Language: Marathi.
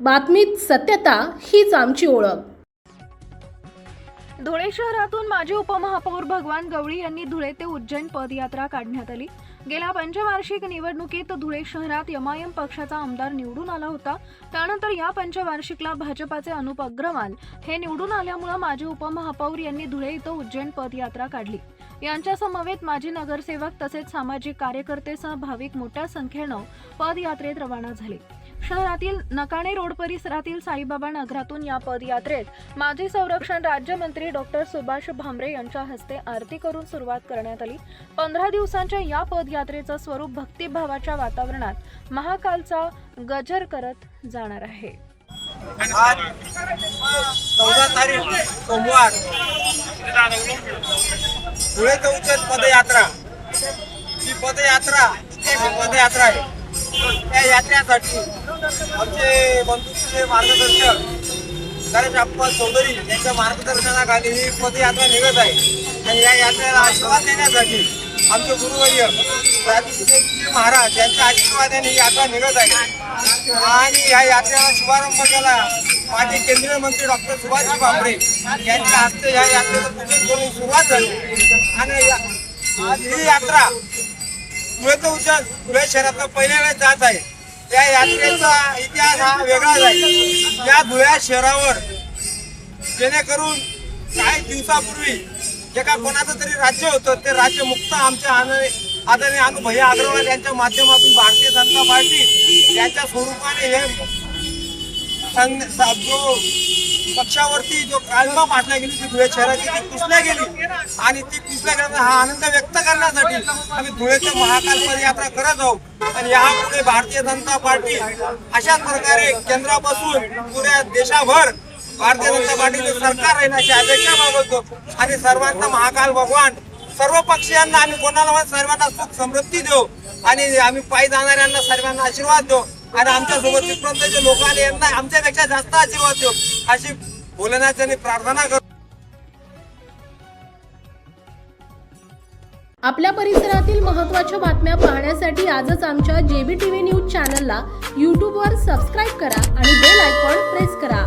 बातमीत सत्यता हीच आमची ओळख. धुळे शहरातून माजी उपमहापौर भगवान गवळी यांनी धुळे ते उज्जैन पदयात्रा काढण्यात आली. गेल्या पंचवार्षिक निवडणुकीत धुळे शहरात यमायम पक्षाचा आमदार निवडून आला होता. त्यानंतर या पंचवार्षिकला भाजपाचे अनुप अग्रवाल हे निवडून आल्यामुळे माजी उपमहापौर यांनी धुळे इथं उज्जैन पदयात्रा काढली. यांच्या समवेत माजी नगरसेवक तसेच सामाजिक कार्यकर्तेसह भाविक मोठ्या संख्येनं पदयात्रेत रवाना झाले. शहरातील नकाणे रोड परिसरातील साईबाबा नगरातून या पदयात्रेत माजी संरक्षण राज्यमंत्री डॉक्टर सुभाष भामरे यांच्या हस्ते आरती करून सुरुवात करण्यात आली. पंधरा दिवसांच्या या पदयात्रेचं स्वरूप भक्तिभावाच्या वातावरणात महाकालचा गजर करत जाणार आहे. चौदा तारीख सोमवार. धुळे ते पदयात्रा. ही पदयात्रा पदयात्रा आहे. त्या यात्रेसाठी आमचे बंधूचे मार्गदर्शक गणेश चौधरी यांच्या मार्गदर्शनाखाली ही पदयात्रा निघत आहे. आणि या यात्रेला आशीर्वाद देण्यासाठी आमचे गुरुवर्य महाराज यांच्या आशीर्वादाने ही यात्रा निघत आहे. आणि या यात्रेला शुभारंभ केला माजी केंद्रीय मंत्री डॉक्टर सुभाषजी भामरे यांच्या हस्ते या यात्रेचं पूजन करून सुरुवात झाली. आणि आज ही यात्रा धुळे ते धुळे शहरातनं पहिल्या वेळेस जात आहे. या यात्रेचा इतिहास हा वेगळाच आहे. या धुळ्या शहरावर जेणेकरून काही दिवसापूर्वी जे का कोणाचं तरी राज्य होतं ते राज्य मुक्त आमच्या आदरणीय आदरणीय अनु भय्या अग्रवाल यांच्या माध्यमातून भारतीय जनता पार्टी यांच्या स्वरूपाने हे जो पक्षावरती जो काळमा पाठल्या गेली ती धुळे शहराची ती पुसल्या गेली. आणि ती पुसल्या गेल्याचा हा आनंद व्यक्त करण्यासाठी आम्ही धुळेचे महाकाल पदयात्रा करत आहोत. आणि यापुढे भारतीय जनता पार्टी अशाच प्रकारे केंद्रापासून पुऱ्या देशाभर भारतीय जनता पार्टीचे सरकार राहण्याची अपेक्षा बाळगतो. आणि सर्वांना महाकाल भगवान सर्व पक्षीयांना आम्ही कोणाला सर्वांना सुख समृद्धी देऊ. आणि आम्ही पायी जाणाऱ्यांना सर्वांना आशीर्वाद देऊ. आणि आमच्यासोबत सोबत तिथपर्यंत लोक आले यांना आमच्यापेक्षा जास्त आशीर्वाद देऊ. अशी बोलण्याची प्रार्थना करतो आपल्या परिसरातील महत्त्वाच्या बातम्या पाहण्यासाठी आजच आमच्या जेबी टीव्ही न्यूज चॅनलला यूट्यूबवर सबस्क्राईब करा आणि बेल आयकॉन प्रेस करा.